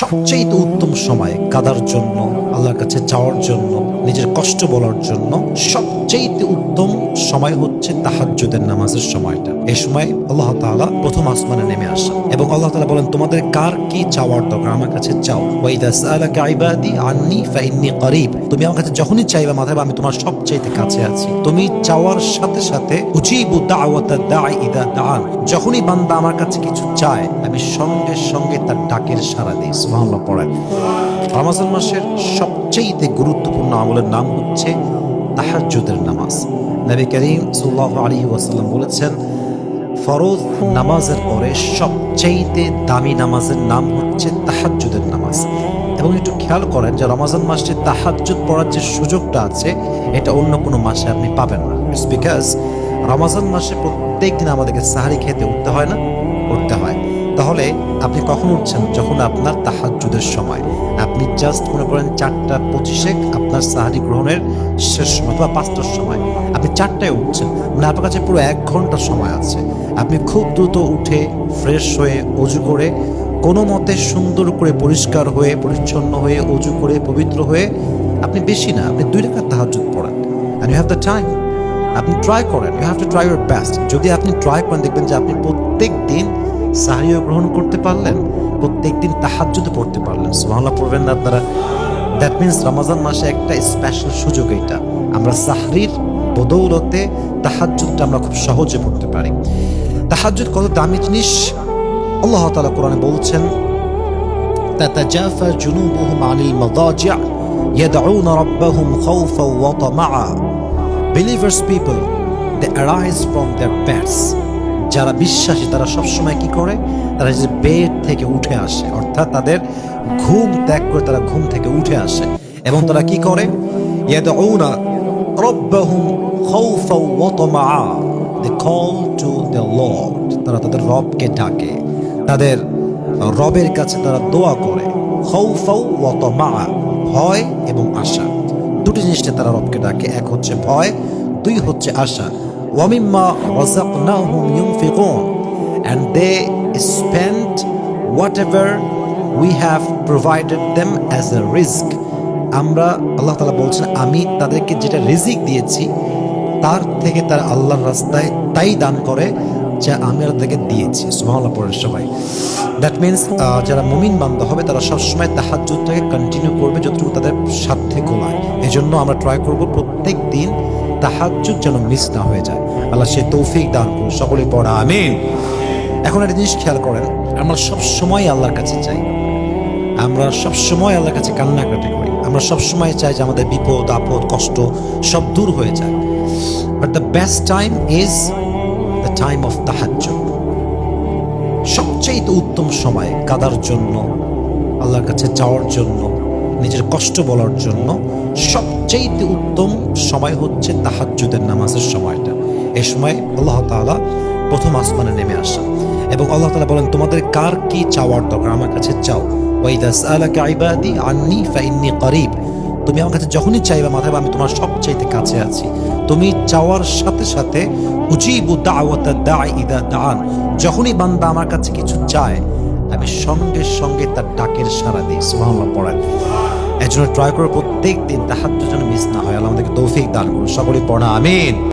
সবচেয়ে উত্তম সময় কাদার জন্য, আল্লাহর কাছে চাওয়ার জন্য, নিজের কষ্ট বলার জন্য সবচেয়ে উত্তম সময় হচ্ছে তাহাজ্জুদের নামাজের সময়টা। এই সময় আল্লাহ তাআলা প্রথম আসমানে নেমে আসা এবং আল্লাহ তাআলা বলেন, তোমাদের কার কি চাওয়ার দরকার? আমার কাছে চাও। আন্নি ফাইন্নি করিব। তুমি আমার কাছে যখনই চাইবা, মাথায় আমি তোমার সবচাইতে কাছে আছি। তুমি চাওয়ার সাথে সাথে যখনই বান্দা আমার কাছে কিছু চায়, আমি সঙ্গে সঙ্গে তার ডাকের সাড়া দিই। সুবহানাল্লাহ, পড়েন। রমাজান মাসের সবচেয়ে গুরুত্বপূর্ণ আমলের নাম হচ্ছে তাহাজ্জুদের নামাজ। নবী করিম সাল্লাল্লাহু আলাইহি ওয়াসাল্লাম বলেছেন ফরজ নামাজের পরে সবচেয়েতে দামি নামাজের নাম হচ্ছে তাহাজ্জুদের নামাজ। এবং একটু খেয়াল করেন যে রমাজান মাসে তাহাজ্জুদ পড়ার যে সুযোগটা আছে, এটা অন্য কোনো মাসে আপনি পাবেন না। বিকজ রমাজান মাসে প্রত্যেক দিন আমাদেরকে সাহারি খেতে উঠতে হয় না? উঠতে হয়। তাহলে আপনি কখন উঠছেন? যখন আপনার তাহাজ্জুদের সময়। আপনি জাস্ট মনে করেন চারটা পঁচিশে আপনার সাহারি গ্রহণের শেষ সময় অথবা পাঁচটার সময়। আপনি চারটায় উঠছেন। মানে আপনার কাছে পুরো এক ঘণ্টা সময় আছে। আপনি খুব দ্রুত উঠে ফ্রেশ হয়ে অজু করে কোনো মতে সুন্দর করে পরিষ্কার হয়ে, পরিচ্ছন্ন হয়ে অজু করে, পবিত্র হয়ে আপনি বেশি না, আপনি দুই টাকার তাহাজ্জুদ পড়েন। And you have the time আপনি ট্রাই করেন। You have to try your best যদি আপনি ট্রাই করেন, দেখবেন যে আপনি প্রত্যেক দিন সাহারিও গ্রহণ করতে পারলেন প্রত্যেক দিন তাহাজ্জুদ পড়তে পারলেন সুবহানাল্লাহ পড়বেন না আপনারা দ্যাট মিনস রমাজান মাসে একটা স্পেশাল সুযোগ এটা আমরা সাহরির বদৌলতে তাহাজ্জুদটা আমরা খুব সহজে পড়তে পারি তাহাজ্জুদ কত দামি জিনিস আল্লাহ তাআলা কোরআনে বলছেন تتجافى جنوبهم عن المضاجع يدعون ربهم خوفا وطمعا Believers people they arise from their beds যারা বিশ্বাসী, তারা সবসময় কি করে? তারা যে বেড থেকে উঠে আসে, অর্থাৎ তাদের ঘুম ত্যাগ করে তারা ঘুম থেকে উঠে আসে। এবং তারা কি করে? তারা তাদের রবকে ডাকে। তাদের রবের কাছে তারা দোয়া করে। ভয় এবং আশা। দুটি জিনিসটা তারা রবকে ডাকে, এক হচ্ছে ভয়, দুই হচ্ছে আশা। ওয়ামিম্মা রাযাকনাহুম ইউনফিকুন and they spend whatever we have provided them as a risk আমরা আল্লাহ তাআলা বলছেন, আমি তাদেরকে যেটা রিজিক দিয়েছি, তার থেকে তার আল্লাহর রাস্তায় তাই দান করে যা আমি তাদেরকে দিয়েছি। সুবহানাল্লাহ, পড়েন সবাই। দ্যাট মিনস যারা মুমিন বান্ধ হবে, তারা সবসময় তাহাজ্জুদটাকে কন্টিনিউ করবে যতটুকু তাদের সাধ্যে গোলায়। এজন্য আমরা ট্রাই করব প্রত্যেক দিন তাহাজ্জুদ যেন মিস না হয়ে যায়। আল্লাহ সে তৌফিক দান করুন। সকলে পড়া, আমিন। এখন একটা জিনিস খেয়াল করেন, আমরা সব সময় আল্লাহর কাছে চাই। আমরা সব সময় আল্লাহর কাছে কান্নাকাটি করি। আমরা সব সময় চাই যে আমাদের বিপদ, আপদ, কষ্ট সব দূর হয়ে যায় but the best time is the time of তাহাজ্জুদ। সবচেয়ে উত্তম সময় কাদার জন্য, আল্লাহর কাছে যাওয়ার জন্য, নিজের কষ্ট বলার জন্য সবচেয়ে উত্তম সময় হচ্ছে তাহাজ্জুদের নামাজের সময়টা। এই সময় আল্লাহ তাআলা প্রথম আসমানে নেমে আসা এবং আল্লাহ তালা বলেন, তোমাদের কার কি চাওয়ার দরকার? আমার কাছে চাও তুমি আমার কাছে যখনই চাইবা মাথায় আমি তোমার সবচাইতে কাছে আছি। তুমি চাওয়ার সাথে সাথে ইদা দাআন যখনই বান্দা আমার কাছে কিছু চায়, আমি সঙ্গে সঙ্গে তার ডাকের সাড়া দিই। সুবহানাল্লাহ, পড়েন। এজন্য ট্রাই করে প্রত্যেক দিন তাহাজ্জুদ যেন মিস না হয়। আল্লাহ আমাদেরকে তৌফিক দান করুন। সকলেই পড়া, আমিন।